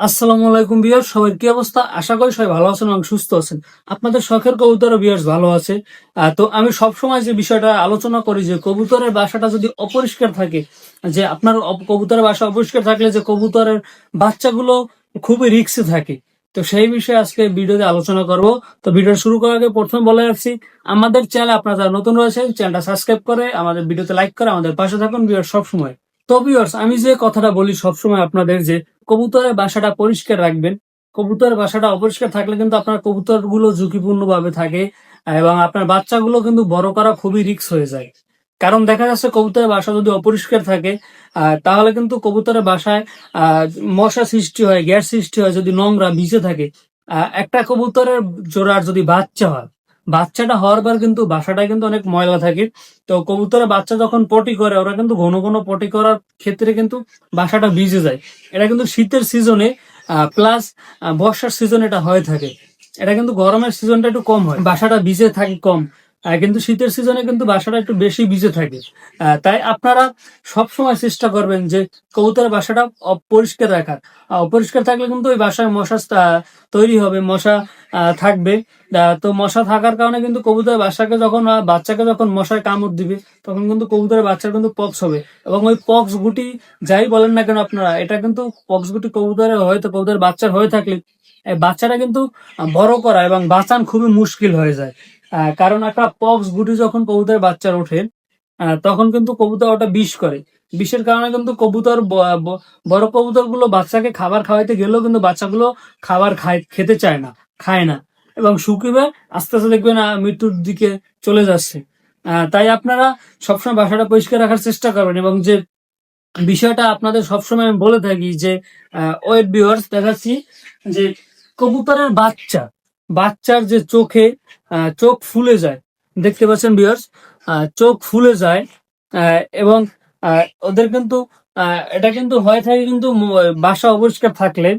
আসসালামু আলাইকুম বিয়ার সবার কি অবস্থা? আশা করি সবাই ভালো আছেন এবং সুস্থ আছেন। আপনাদের শখের কবুতরও বিয়ার্স ভালো আছে। তো আমি সবসময় যে বিষয়টা আলোচনা করি যে কবুতরের বাসাটা যদি অপরিষ্কার থাকে, যে আপনার কবুতরের বাসা অপরিষ্কার থাকলে যে কবুতরের বাচ্চাগুলো খুবই রিক্সে থাকে। তো সেই বিষয়ে আজকে ভিডিওতে আলোচনা করব। তো ভিডিও শুরু করার আগে প্রথমে বলে রাখছি, আমাদের চ্যানেল আপনারা যারা নতুন রয়েছে চ্যানেলটা সাবস্ক্রাইব করে আমাদের ভিডিওতে লাইক করে আমাদের পাশে থাকুন বিয়ার সবসময়। তো আমি যে কথাটা বলি সবসময় আপনাদের যে কবুতরের বাসাটা পরিষ্কার রাখবেন। কবুতরের বাসাটা অপরিষ্কার থাকলে কিন্তু আপনার কবুতরগুলো ঝুঁকিপূর্ণ ভাবে থাকে এবং আপনার বাচ্চাগুলো কিন্তু বড় করা খুবই রিস্ক হয়ে যায়। কারণ দেখা যাচ্ছে কবুতরের বাসা যদি অপরিষ্কার থাকে তাহলে কিন্তু কবুতরের বাসায় মশা সৃষ্টি হয়, গ্যাস সৃষ্টি হয়, যদি নোংরা ভিজে থাকে। একটা কবুতরের জোড়ার যদি বাচ্চা হয় বাচ্চাটা হওয়ার পর কিন্তু বাসাটা কিন্তু অনেক ময়লা থাকে। তো কবুতরের বাচ্চা যখন পটি করে, ওরা কিন্তু ঘন ঘন পটি করার ক্ষেত্রে কিন্তু বাসাটা ভিজে যায়। এটা কিন্তু শীতের সিজনে প্লাস বর্ষার সিজনে এটা হয়ে থাকে। এটা কিন্তু গরমের সিজনটা একটু কম হয়। বাসাটা ভিজে থাকে কম। কিন্তু শীতের সিজনে কিন্তু বাসাটা একটু বেশি ভিজে থাকে। তাই আপনারা সব সময় চেষ্টা করবেন যে কবুতরের বাসাটা অ- পরিষ্কার রাখার। অপরিষ্কার থাকলে কিন্তু ওই বাসায় মশা তৈরি হবে, মশা থাকবে। তো মশা থাকার কারণে কিন্তু কবুতরের বাসাকে যখন বাচ্চাকে যখন মশায় কামড় দিবে, তখন কিন্তু কবুতরের বাচ্চার কিন্তু পক্স হবে। এবং ওই পক্স গুটি যাই বলেন না কেন আপনারা, এটা কিন্তু পক্স গুটি কবুতরের হয়তো, কবুতরের বাচ্চার হয়ে থাকলে বাচ্চাটা কিন্তু বড় করা এবং বাঁচান খুবই মুশকিল হয়ে যায়। কারণ একটা পক্স গুটি যখন কবুতরের বাচ্চার ওঠে তখন কিন্তু কবুতর ওটা বিষ করে। বিষের কারণে কিন্তু কবুতর বড় কবুতরগুলো বাচ্চাকে খাবার খাওয়াইতে গেলেও কিন্তু বাচ্চাগুলো খাবার খায় খেতে চায় না, খায় না। এবং শুকিয়ে আস্তে আস্তে দেখবেন মৃত্যুর দিকে চলে যাচ্ছে। তাই আপনারা সবসময় বাসাটা পরিষ্কার রাখার চেষ্টা করবেন এবং যে বিষয়টা আপনাদের সবসময় আমি বলে থাকি যে ওয়েট ভিউয়ার্স, দেখাচ্ছি যে কবুতরের বাচ্চা বাচ্চার যে চোখে চোখ ফুলে যায়। দেখতে পাচ্ছেন ভিউয়ার্স চোখ ফুলে যায় এবং ওদের কিন্তু এটা কিন্তু হয়ে থাকে কিন্তু বাসা অপরিষ্কার থাকলে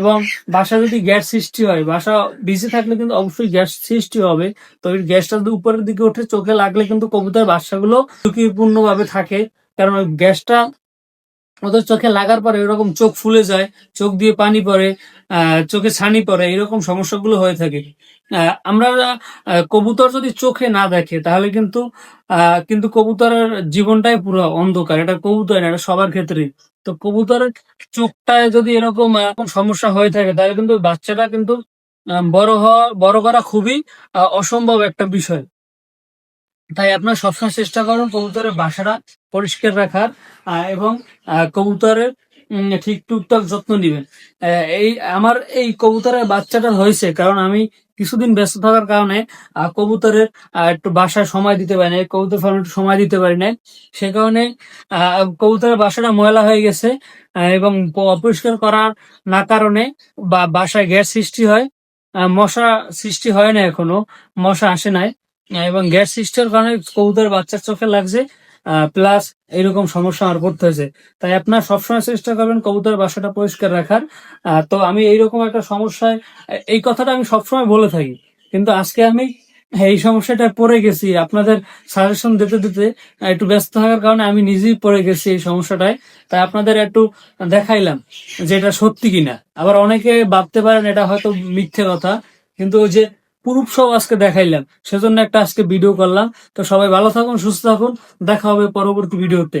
এবং বাসা যদি গ্যাস সৃষ্টি হয়, বাসা বিজি থাকলে কিন্তু অবশ্যই গ্যাস সৃষ্টি হবে। তো ওই গ্যাসটা যদি উপরের দিকে উঠে চোখে লাগলে কিন্তু কবুতরের বাসাগুলো ঝুঁকিপূর্ণ ভাবে থাকে। কারণ গ্যাসটা ওদের চোখে লাগার পরে এরকম চোখ ফুলে যায়, চোখ দিয়ে পানি পড়ে চোখে ছানি পড়ে, এরকম সমস্যাগুলো হয়ে থাকে। আমরা কবুতর যদি চোখে না দেখে, তাহলে কিন্তু কিন্তু কবুতরের জীবনটাই পুরো অন্ধকার। এটা কবুতর না, এটা সবার ক্ষেত্রে। তো কবুতরের চোখটায় যদি এরকম সমস্যা হয়ে থাকে, তাহলে কিন্তু বাচ্চাটা কিন্তু বড় হওয়া, বড় করা খুবই অসম্ভব একটা বিষয়। তাই আপনার সবসময় চেষ্টা করুন কবুতরের বাসাটা পরিষ্কার রাখার এবং কবুতরের ঠিক টুকটাক যত্ন নিবেন। এই, আমার এই কবুতরের বাচ্চাটা হয়েছে কারণ আমি কিছুদিন ব্যস্ত থাকার কারণে কবুতরের একটু বাসায় সময় দিতে পারি না কবুতর ফার্মে একটু সময় দিতে পারি না সে কারণে কবুতরের বাসাটা ময়লা হয়ে গেছে এবং অপরিষ্কার করার না কারণে বা, বাসায় গ্যাস সৃষ্টি হয় মশা সৃষ্টি হয় না এখনও, মশা আসে নাই এবং গ্যাস সৃষ্টির কারণে কবুতরের বাচ্চার চোখে লাগছে। প্লাস এরকম সমস্যা আমার পড়তে হয়েছে তাই আপনার সবসময় চেষ্টা করবেন কবুতরের বাসাটা পরিষ্কার রাখার। তো আমি এইরকম একটা সমস্যায়, এই কথাটা আমি সবসময় বলে থাকি। কিন্তু আজকে আমি এই সমস্যাটা পড়ে গেছি। আপনাদের সাজেশন দিতে দিতে একটু ব্যস্ত থাকার কারণে আমি নিজেই পড়ে গেছি এই সমস্যাটায়। তাই আপনাদের একটু দেখাইলাম যে এটা সত্যি কিনা। আবার অনেকে ভাবতে পারেন এটা হয়তো মিথ্যে কথা। কিন্তু ওই যে প্রুফ সব আজকে দেখাইলাম। সেজন্য একটা আজকে ভিডিও করলাম। তো সবাই ভালো থাকুন, সুস্থ থাকুন। দেখা হবে পরবর্তী ভিডিওতে